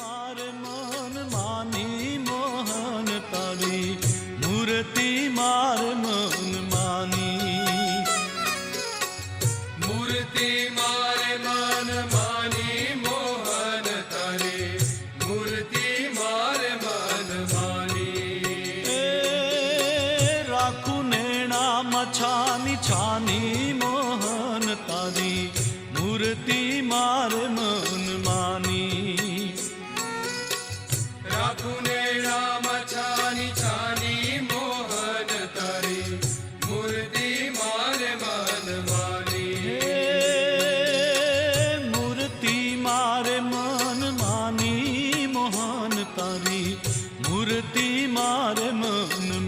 મારે મન માની મોહન તારી. મૂર્તિ માર મન માની. મૂર્તિ માર મન માની મોહન તારી. મૂર્તિ માર મન માની. એ રાખું નેણા મછાની છાની મોહન તારી. મૂર્તિ માર મન માની મોહન તારી મૂર્તિ મારે મન